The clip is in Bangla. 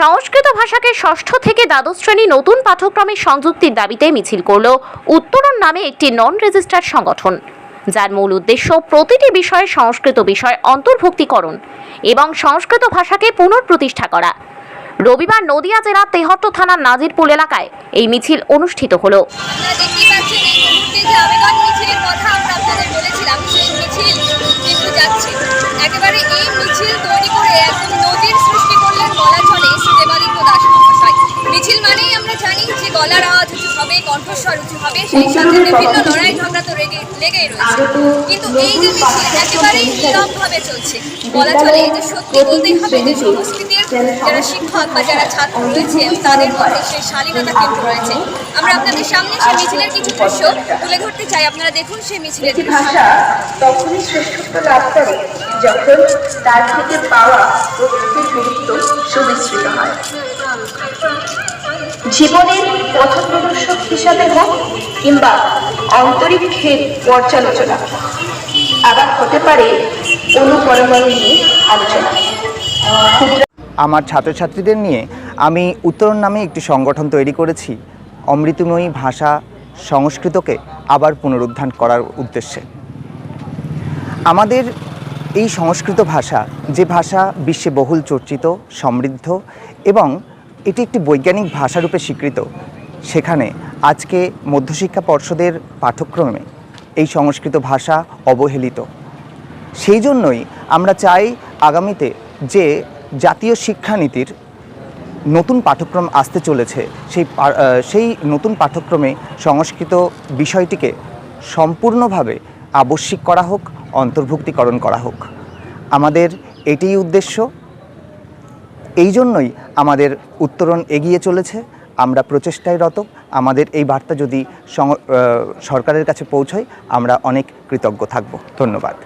সংস্কৃত ভাষাকে ষষ্ঠ থেকে দ্বাদশ শ্রেণি নতুন পাঠ্যক্রমে সংযুক্তির দাবিতে মিছিল করল উত্তরণ নামে একটি নন রেজিস্টার্ড সংগঠন, যার মূল উদ্দেশ্য প্রতিটি বিষয়ে সংস্কৃত বিষয় অন্তর্ভুক্তিকরণ এবং সংস্কৃত ভাষাকে পুনঃপ্রতিষ্ঠা করা। রবিবার নদিয়া জেলার তেহট্ট থানার নাজিরপুর এলাকায় এই মিছিল অনুষ্ঠিত হলো। একেবারে এই মিছিল তৈরি করে আমরা জানি যে গলার আওয়াজ উঁচু হবে কণ্ঠস্বর উঁচু হবে সেই সাথে বিভিন্ন লড়াই ঝগড়া তো লেগে লেগেই রয়েছে। কিন্তু এই যে মিছিল একেবারেই নীরবভাবে চলছে বলা চলে যে সত্যি বলতেই হবে যে সংস্কৃতির যারা শিক্ষক বা যারা ছাত্র রয়েছে তাদের মধ্যে সেই শালীনতা কিন্তু রয়েছে। আমরা আপনাদের সামনে সেই মিছিলের কিছু দৃশ্য তুলে ধরতে চাই। আপনারা দেখুন সেই মিছিলের ভাষা তখনই শ্রেষ্ঠত্ব লাভ করে যখন তার থেকে পাওয়া প্রত্যেক গুরুত্ব সুবিস্তৃত হয়। জীবনের পথ প্রদর্শক হিসাবে হোক কিংবা অন্তরিক্ষের পর্যালোচনা, আবার হতে পারে অনুপরমাণু নিয়ে আলোচনা। আমার ছাত্রছাত্রীদের নিয়ে আমি উত্তরণ নামে একটি সংগঠন তৈরি করেছি। অমৃতময়ী ভাষা সংস্কৃতকে আবার পুনরুদ্ধার করার উদ্দেশ্যে। আমাদের এই সংস্কৃত ভাষা, যে ভাষা বিশ্বে বহুল চর্চিত, সমৃদ্ধ এবং এটি একটি বৈজ্ঞানিক ভাষারূপে স্বীকৃত। সেখানে আজকে মধ্যশিক্ষা পর্ষদের পাঠ্যক্রমে এই সংস্কৃত ভাষা অবহেলিত। সেই জন্যই আমরা চাই আগামীতে যে জাতীয় শিক্ষানীতির নতুন পাঠ্যক্রম আসতে চলেছে, সেই সেই নতুন পাঠ্যক্রমে সংস্কৃত বিষয়টিকে সম্পূর্ণভাবে আবশ্যিক করা হোক, অন্তর্ভুক্তিকরণ করা হোক। আমাদের এটিই উদ্দেশ্য। এই জন্যই আমাদের উত্তরণ এগিয়ে চলেছে, আমরা প্রচেষ্টায় রত, আমাদের এই বার্তা যদি সরকারের কাছে পৌঁছয়, আমরা অনেক কৃতজ্ঞ থাকব। ধন্যবাদ।